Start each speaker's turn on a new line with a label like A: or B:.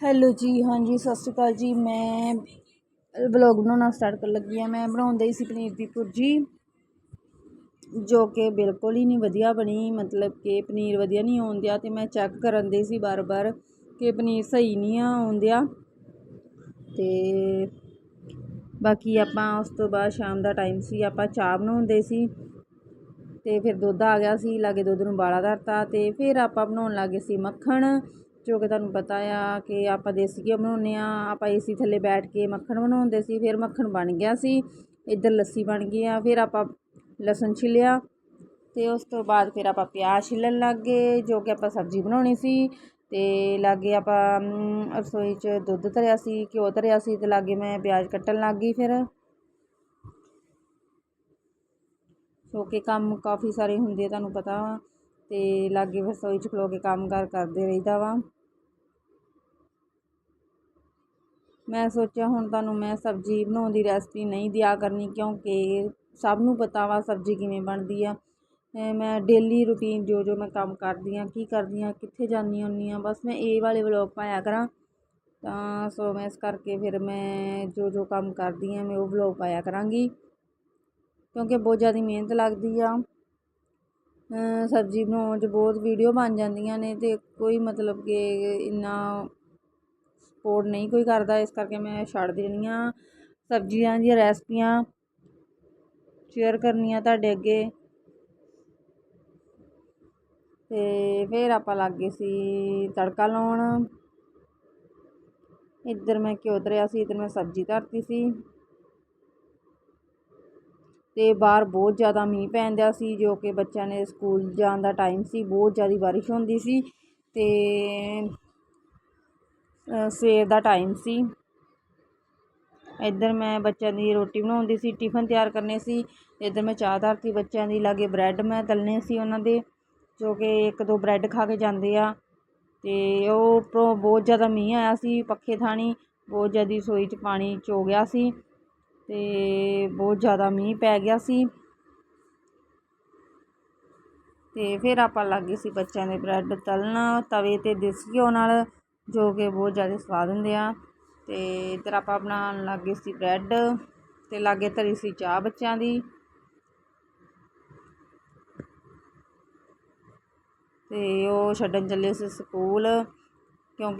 A: Hello ਜੀ, ਹਾਂਜੀ, ਸਤਿ ਸ਼੍ਰੀ ਅਕਾਲ ਜੀ। ਮੈਂ ਵਲੌਗ ਬਣਾਉਣਾ ਸਟਾਰਟ ਕਰਨ ਲੱਗੀ ਆ ਮੈਂ ਬਣਾਉਂਦੇ ਹੀ ਸੀ ਪਨੀਰ ਦੀ ਭੁਰਜੀ, ਜੋ ਕਿ ਬਿਲਕੁਲ ਹੀ ਨਹੀਂ ਵਧੀਆ ਬਣੀ। ਮਤਲਬ ਕਿ ਪਨੀਰ ਵਧੀਆ ਨਹੀਂ ਆਉਂਦਿਆ ਤੇ ਮੈਂ ਚੈੱਕ ਕਰਨ ਦੇ ਸੀ ਬਾਰ-ਬਾਰ ਕਿ ਪਨੀਰ ਸਹੀ ਨਹੀਂ ਆ ਆਉਂਦਿਆ ਤੇ ਬਾਕੀ ਆਪਾਂ ਉਸ ਤੋਂ ਬਾਅਦ ਸ਼ਾਮ ਦਾ ਟਾਈਮ ਸੀ। ਆਪਾਂ ਚਾਹ ਬਣਾਉਂਦੇ ਸੀ ਤੇ ਫਿਰ ਦੁੱਧ ਆ ਗਿਆ ਸੀ, ਲਾਗੇ ਦੁੱਧ ਨੂੰ ਬਾਲਾ ਧਰਤਾ ਤੇ ਫਿਰ ਆਪਾਂ ਬਣਾਉਣ ਲੱਗੇ ਸੀ ਮੱਖਣ। ਜੋ ਕਿ ਤੁਹਾਨੂੰ ਪਤਾ ਆ ਕਿ ਆਪਾਂ ਦੇਸੀ ਘਿਓ ਬਣਾਉਂਦੇ ਆ ਆਪਾਂ ਏਸੀ ਥੱਲੇ ਬੈਠ ਕੇ ਮੱਖਣ ਬਣਾਉਂਦੇ ਸੀ, ਫਿਰ ਮੱਖਣ ਬਣ ਗਿਆ ਸੀ, ਇੱਧਰ ਲੱਸੀ ਬਣ ਗਈ ਆ, ਫਿਰ ਆਪਾਂ ਲਸਣ ਛਿਲਿਆ ਅਤੇ ਉਸ ਤੋਂ ਬਾਅਦ ਫਿਰ ਆਪਾਂ ਪਿਆਜ਼ ਛਿੱਲਣ ਲੱਗ ਗਏ, ਜੋ ਕਿ ਆਪਾਂ ਸਬਜ਼ੀ ਬਣਾਉਣੀ ਸੀ ਅਤੇ ਲਾਗੇ ਆਪਾਂ ਰਸੋਈ 'ਚ ਦੁੱਧ ਧਰਿਆ ਸੀ, ਘਿਓ ਧਰਿਆ ਸੀ ਅਤੇ ਲਾਗੇ ਮੈਂ ਪਿਆਜ਼ ਕੱਟਣ ਲੱਗ ਗਈ ਫਿਰ। ਸੋ ਕਿ ਕੰਮ ਕਾਫੀ ਸਾਰੇ ਹੁੰਦੇ ਤੁਹਾਨੂੰ ਪਤਾ ਵਾ ਅਤੇ ਲਾਗੇ ਰਸੋਈ 'ਚ ਖਲੋ ਕੇ ਕੰਮ ਕਾਰ ਕਰਦੇ ਰਹੀਦਾ ਵਾ। ਮੈਂ ਸੋਚਿਆ ਹੁਣ ਤੁਹਾਨੂੰ ਮੈਂ ਸਬਜ਼ੀ ਬਣਾਉਣ ਦੀ ਰੈਸਪੀ ਨਹੀਂ ਦਿਆ ਕਰਨੀ ਕਿਉਂਕਿ ਸਭ ਨੂੰ ਪਤਾ ਵਾ ਸਬਜ਼ੀ ਕਿਵੇਂ ਬਣਦੀ ਆ। ਮੈਂ ਡੇਲੀ ਰੂਟੀਨ ਜੋ ਜੋ ਮੈਂ ਕੰਮ ਕਰਦੀ ਹਾਂ ਕੀ ਕਰਦੀ ਹਾਂ ਕਿੱਥੇ ਜਾਂਦੀ ਹੁੰਦੀ ਹਾਂ ਬਸ ਮੈਂ ਇਹ ਵਾਲੇ ਵਲੋਗ ਪਾਇਆ ਕਰਾਂ। ਤਾਂ ਸੋ ਮੈਂ ਇਸ ਕਰਕੇ ਫਿਰ ਮੈਂ ਜੋ ਜੋ ਕੰਮ ਕਰਦੀ ਹਾਂ ਮੈਂ ਉਹ ਵਲੋਗ ਪਾਇਆ ਕਰਾਂਗੀ। ਕਿਉਂਕਿ ਬਹੁਤ ਜ਼ਿਆਦਾ ਮਿਹਨਤ ਲੱਗਦੀ ਆ। ਸਬਜ਼ੀ ਬਣਾਉਣ 'ਚ ਬਹੁਤ ਵੀਡੀਓ ਬਣ ਜਾਂਦੀਆਂ ਨੇ ਅਤੇ ਕੋਈ ਮਤਲਬ ਕਿ ਇੰਨਾ ਸਪੋਰਟ ਨਹੀਂ ਕੋਈ ਕਰਦਾ, ਇਸ ਕਰਕੇ ਮੈਂ ਛੱਡ ਦੇਣੀ ਹਾਂ। ਸਬਜ਼ੀਆਂ ਦੀਆਂ ਰੈਸਪੀਆਂ ਸ਼ੇਅਰ ਕਰਨੀਆਂ ਤੁਹਾਡੇ ਅੱਗੇ। ਅਤੇ ਫਿਰ ਆਪਾਂ ਲੱਗ ਗਏ ਸੀ ਤੜਕਾ ਲਾਉਣ। ਇੱਧਰ ਮੈਂ ਘਿਓ ਧਰਿਆ ਸੀ, ਇੱਧਰ ਮੈਂ ਸਬਜ਼ੀ ਧਰਤੀ ਸੀ। ਤੇ ਬਾਹਰ ਬਹੁਤ ਜ਼ਿਆਦਾ ਮੀਂਹ ਪੈਂਦਾ ਸੀ, ਜੋ ਕਿ ਬੱਚਿਆਂ ਨੇ ਸਕੂਲ ਜਾਣ ਦਾ ਟਾਈਮ ਸੀ, ਬਹੁਤ ਜ਼ਿਆਦਾ ਬਾਰਿਸ਼ ਹੁੰਦੀ ਸੀ। ਤੇ ਸਵੇਰ ਦਾ ਟਾਈਮ ਸੀ। ਇੱਧਰ ਮੈਂ ਬੱਚਿਆਂ ਦੀ ਰੋਟੀ ਬਣਾਉਂਦੀ ਸੀ ਟਿਫਨ ਤਿਆਰ ਕਰਨੇ ਸੀ। ਇੱਧਰ ਮੈਂ ਚਾਹ ਧਰਤੀ ਬੱਚਿਆਂ ਦੀ, ਲਾਗੇ ਬ੍ਰੈਡ ਮੈਂ ਤਲਨੇ ਸੀ ਉਹਨਾਂ ਦੇ, ਜੋ ਕਿ ਇੱਕ ਦੋ ਬ੍ਰੈਡ ਖਾ ਕੇ ਜਾਂਦੇ ਆ। ਅਤੇ ਉਹ ਉੱਪਰੋਂ ਬਹੁਤ ਜ਼ਿਆਦਾ ਮੀਂਹ ਆਇਆ ਸੀ, ਪੱਖੇ ਥਾਣੀ, ਬਹੁਤ ਜ਼ਿਆਦਾ ਰਸੋਈ 'ਚ ਪਾਣੀ ਚੋ ਗਿਆ ਸੀ ਅਤੇ ਬਹੁਤ ਜ਼ਿਆਦਾ ਮੀਂਹ ਪੈ ਗਿਆ ਸੀ। ਅਤੇ ਫਿਰ ਆਪਾਂ ਲੱਗੇ ਸੀ ਬੱਚਿਆਂ ਦੇ ਬ੍ਰੈਡ ਤਲਣਾ, ਤਵੇ ਤੇ ਦੇਸੀ ਘਿਓ ਨਾਲ ਜੋ ਕਿ ਬਹੁਤ ਜ਼ਿਆਦਾ ਸਵਾਦ ਹੁੰਦੇ ਆ। ਅਤੇ ਇੱਧਰ ਆਪਾਂ ਬਣਾਉਣ ਲੱਗੇ ਸੀ ਬ੍ਰੈਡ ਅਤੇ ਲਾਗੇ ਧਰੀ ਸੀ ਚਾਹ ਬੱਚਿਆਂ ਦੀ। ਅਤੇ ਉਹ ਛੱਡਣ ਚੱਲੇ ਸੀ ਸਕੂਲ ਕਿਉਂਕਿ